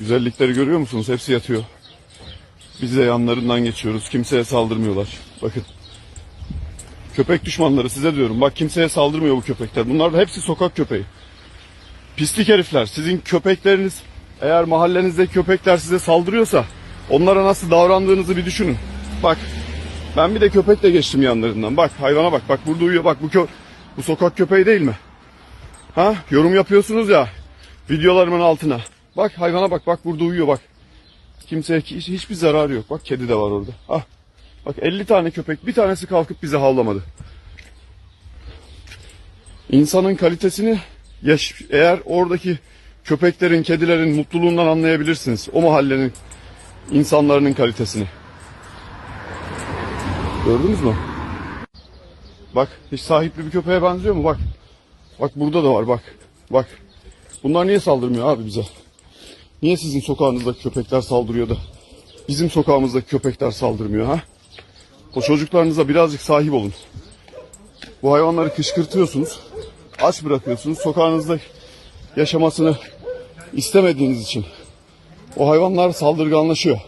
Güzellikleri görüyor musunuz? Hepsi yatıyor. Biz de yanlarından geçiyoruz. Kimseye saldırmıyorlar. Bakın. Köpek düşmanları size diyorum. Bak kimseye saldırmıyor bu köpekler. Bunlar da hepsi sokak köpeği. Pislik herifler. Sizin köpekleriniz eğer mahallenizdeki köpekler size saldırıyorsa onlara nasıl davrandığınızı bir düşünün. Bak ben bir de köpekle geçtim yanlarından. Bak hayvana bak. Bak burada uyuyor. Bak bu kö bu sokak köpeği değil mi? Ha? Yorum yapıyorsunuz ya videolarımın altına. Bak hayvana bak. Bak burada uyuyor bak. Kimseye hiç, hiçbir zararı yok. Bak kedi de var orada. Ah. Bak 50 tane köpek bir tanesi kalkıp bize havlamadı. İnsanın kalitesini yaş eğer oradaki köpeklerin, kedilerin mutluluğundan anlayabilirsiniz. O mahallenin insanların kalitesini. Gördünüz mü? Bak hiç sahipli bir köpeğe benziyor mu? Bak. Bak burada da var bak. Bak. Bunlar niye saldırmıyor abi bize? Niye sizin sokağınızdaki köpekler saldırıyor da bizim sokağımızdaki köpekler saldırmıyor ha? O çocuklarınıza birazcık sahip olun. Bu hayvanları kışkırtıyorsunuz. Aç bırakıyorsunuz. Sokağınızda yaşamasını istemediğiniz için. O hayvanlar saldırganlaşıyor.